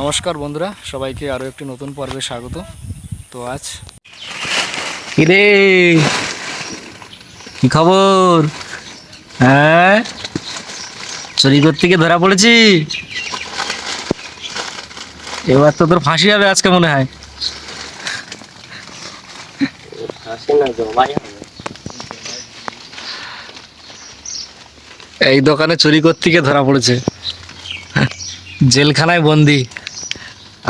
নমস্কার বন্ধুরা সবাইকে আরও একটি নতুন পর্বে স্বাগত। তো আজ কিরে? কি খবর? হ্যাঁ? চুরি করতে গিয়ে ধরা পড়েছি? এবার তো তোর ফাঁসি হবে আজকে মনে হয়। এই দোকানে চুরি করতে গিয়ে ধরা পড়েছে। জেলখানায় বন্দি।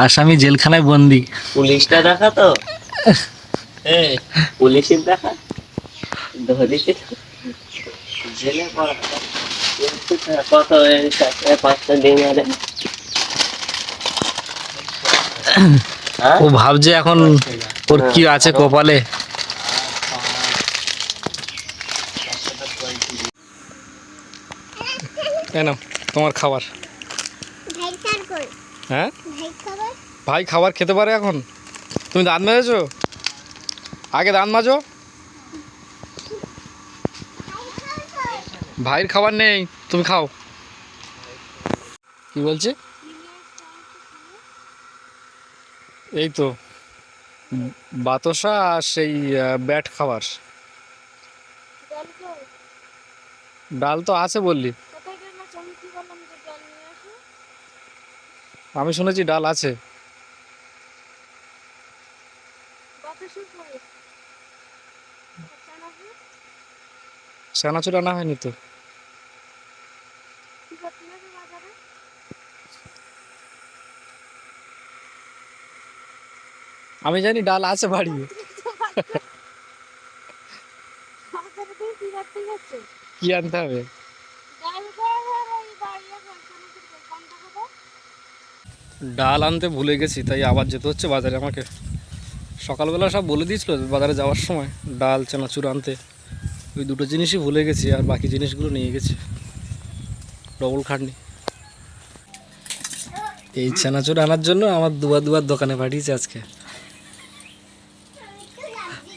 আসামি জেলখানায় বন্দি। পুলিশটা দেখা তো? এ পুলিশের দেখা। ধরেছে তো। জেলে কত পাঁচটা দিন আরে। হ্যাঁ? ও ভাবছে এখন ওর কি আছে কপালে। কেন তোমার খাবার। হ্যাঁ? ভাই খাবার? খেতে পারে এখন? তুমি দাঁত মেজেছো? আগে দাঁত মাজো। ভাইয়ের খাবার নেই তুমি খাও। কি বলছে? এই তো বাতাসা আর সেই ব্যাট খাবার। ডাল তো আছে বললি কোথায় গেল আমি কি বললাম যে জল নিয়ে আসো আমি শুনেছি ডাল আছে। চানাচুর আনা হয়নি তো? আমি জানি ডাল আছে বাড়ি। কি আনতে হবে ডাল কর আর ওই দাঁড়িয়ে কর চানাচুর কর পান্তা খাব ডাল আনতে ভুলে গেছি তাই আবার যেতে হচ্ছে বাজারে আমাকে। সকালবেলা সব বলে দিয়েছিল বাজারে যাওয়ার সময় ডাল চানাচুর আনতে। ওই দুটো জিনিসই ভুলে গেছি আর বাকি জিনিসগুলো নিয়ে গেছি। ডবল খাটনি। এই চানাচুর আনার জন্য আমার দুবার দুবার দোকানে পাঠিয়েছে আজকে।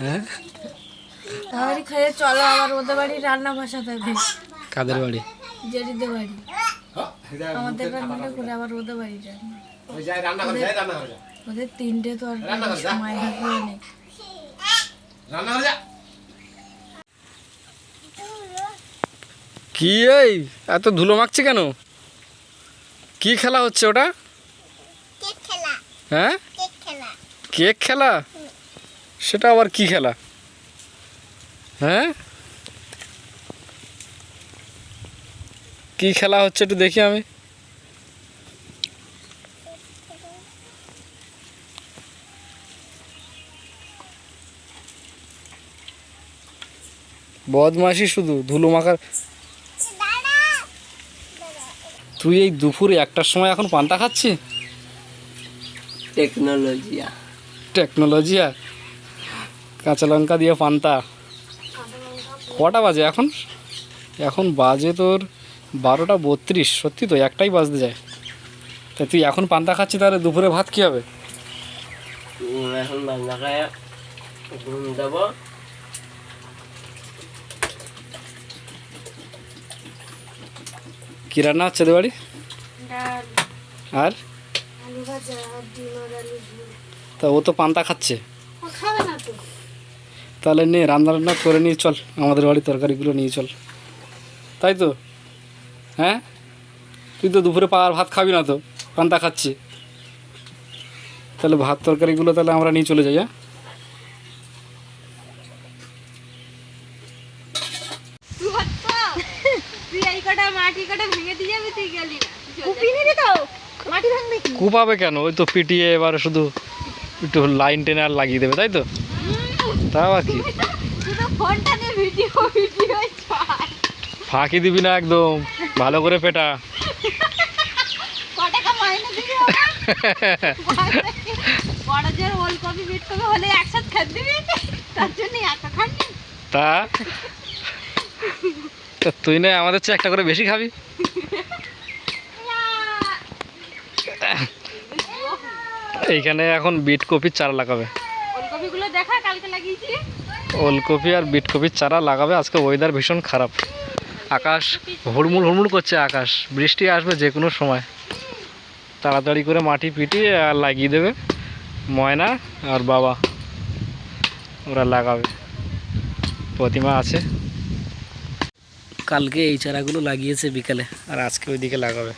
হ্যাঁ? খেয়ে চলো আবার ওদের বাড়ি রান্না কাদের বাড়ি? জেরিদের বাড়ি। আমাদের করে আবার ওদের বাড়ি রান্না ওদের- ওদের তিনটে তো সময় থাকবে অনেক কি এই? এত ধুলো মাখছে কেন? কি খেলা হচ্ছে ওটা? হ্যাঁ? কেক খেলা কেক খেলা? সেটা আবার কি খেলা? হ্যাঁ? কি খেলা হচ্ছে একটু দেখি আমি। বদমাসি শুধু ধুলো মাখার। তুই এই দুপুরে একটার সময় এখন পান্তা খাচ্ছি টেকনোলজিয়া টেকনোলজি। আর কাঁচা লঙ্কা দিয়ে পান্তা। কটা বাজে এখন? এখন বাজে তোর বারোটা বত্রিশ। সত্যি তো একটাই বাজতে যায়। তা তুই এখন পান্তা খাচ্ছি তাহলে দুপুরে ভাত কী হবে? এখন বাংলা খায় দেবো। কী রান্না হচ্ছে তোর বাড়ি? আর? তা ও তো পান্তা খাচ্ছে? তো। তাহলে নে রান্না রান্না করে নিয়ে চল আমাদের বাড়ি তরকারিগুলো নিয়ে চল। তাই তো? হ্যাঁ? তুই তো দুপুরে পাওয়ার ভাত খাবি না তো পান্তা খাচ্ছি। তাহলে ভাত তরকারিগুলো তাহলে আমরা নিয়ে চলে যাই হ্যাঁ তুই এই কটা মাটি কটা ভেঙে দিয়ে যাবি তুই গেলি না কুপিনি রে তো মাটি কুপাবে কেন? ওই তো পিটিয়ে এবারে শুধু একটু লাইন টেনে আর লাগিয়ে দেবে তাই তো? তা আবার কি? ফাঁকি দিবি না একদম। ভালো করে পেটা। তা তুই না আমাদের চেয়ে একটা করে বেশি খাবি। এইখানে এখন বিট কপির চারা লাগাবে। ওলকপিগুলো দেখা কালকে লাগিয়েছি। ওলকপি আর বিট কপির চারা লাগাবে আজকে ওয়েদার ভীষণ খারাপ। আকাশ হুড়মুড় হুড়মুড় করছে আকাশ বৃষ্টি আসবে যে কোনো সময়। তাড়াতাড়ি করে মাটি পিটিয়ে আর লাগিয়ে দেবে ময়না আর বাবা। ওরা লাগাবে। প্রতিমা আছে। কালকে এই চারাগুলো লাগিয়েছে বিকালে আর আজকে ওইদিকে লাগাবে।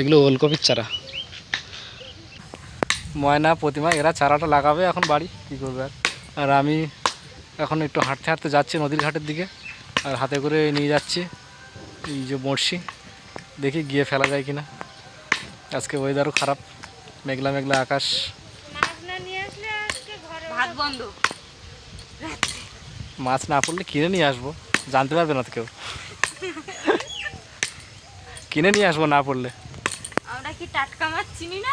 এগুলো ওলকপির চারা। ময়না প্রতিমা এরা চারাটা লাগাবে এখন বাড়ি কী করবে আর? আর আমি এখন একটু হাঁটতে হাঁটতে যাচ্ছি নদীর ঘাটের দিকে আর হাতে করে নিয়ে যাচ্ছি এই যে বড়শি দেখি গিয়ে ফেলা যায় কিনা। আজকে ওয়েদারও খারাপ মেঘলা মেঘলা আকাশ। মাছ না নিয়ে আসলে আজকে ঘরে ভাত বন্ধ। মাছ না পড়লে কিনে নিয়ে আসব জানতে পারবে না তো কেউ। কিনে নিয়ে আসব না পড়লে। আমরা কি টাটকা মাছ চিনি না?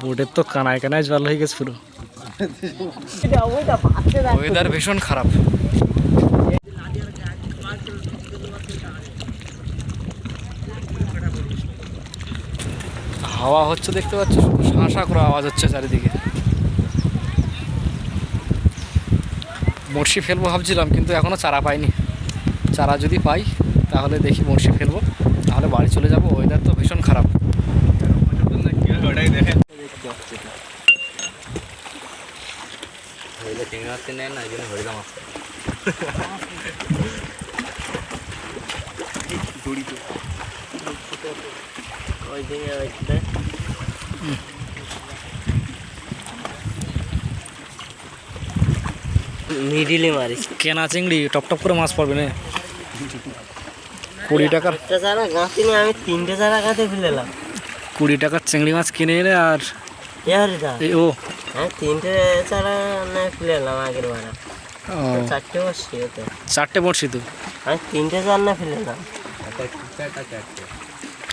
বোটের তো কানায় কানায় জল হয়ে গেছে পুরো। ওয়েদার ভীষণ খারাপ। হাওয়া হচ্ছে দেখতে পাচ্ছ শাঁসা করে আওয়াজ হচ্ছে চারিদিকে। বড়শি ফেলব ভাবছিলাম, কিন্তু এখনও চারা পাইনি। চারা যদি পাই তাহলে দেখি বড়শি ফেলব। তাহলে বাড়ি চলে যাব ওয়েদার তো ভীষণ খারাপ। মিডিলে মারিস। কেনা চিংড়ি টপ টপ করে মাছ পড়বে না। কুড়ি টাকার চারা গাঁথি নিয়ে আমি তিনটে চারা ফেলেলাম কুড়ি টাকার চিংড়ি মাছ কিনে এনে আর ও হ্যাঁ তিনটে চারা না ফেলেলাম আগের বার চারটে বসছি ওতে চারটে তো আমি তিনটে চার না ফেলেলাম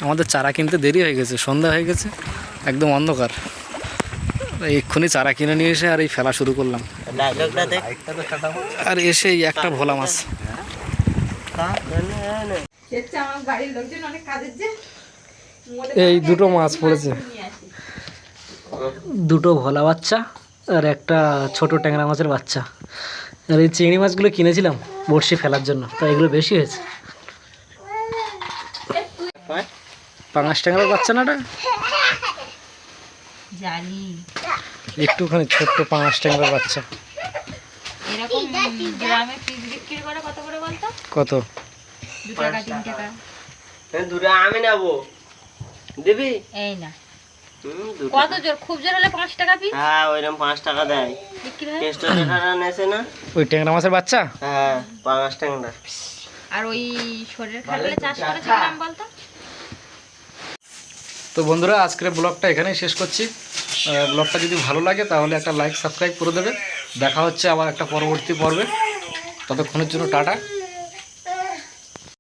আমাদের চারা কিনতে দেরি হয়ে গেছে সন্ধ্যা হয়ে গেছে একদম অন্ধকার এক্ষুনি চারা কিনে নিয়ে এসে আর এই ফেলা শুরু করলাম আর এসে একটা ভোলা মাছ আমার বাড়ির লোকজন অনেক কাজের যে এই দুটো মাছ পড়েছে। দুটো ভোলা বাচ্চা আর একটা ছোট ট্যাংরা মাছের বাচ্চা। আর এই চিংড়ি মাছগুলো কিনেছিলাম বড়শি ফেলার জন্য তো এগুলো বেশি হয়েছে। পাঙাশ ট্যাংরার বাচ্চা না জানি। একটুখানি ছোট্ট পাঙাশ ট্যাংরার বাচ্চা। এরকম গ্রামে পিস বিক্রি করে কত করে বলতো? কত? দু টাকা তিন টাকা। দূরে আমি নেব। দিবি? এই না। কত জোর? খুব জোর হলে পাঁচ টাকা পিস? হ্যাঁ ওইরকম পাঁচ টাকা দেয়। নেছে না? ওই ট্যাংরা মাছের বাচ্চা? হ্যাঁ পাঁচ টাকা আর ওই শরীরের খাটলে চাষ করেছিলাম বলতো? তো বন্ধুরা আজকের ব্লগটা এখানেই শেষ করছি। ব্লগটা যদি ভালো লাগে তাহলে একটা লাইক সাবস্ক্রাইব করে দেবে। দেখা হচ্ছে আবার একটা পরবর্তী পর্বে। ততক্ষণের জন্য টাটা।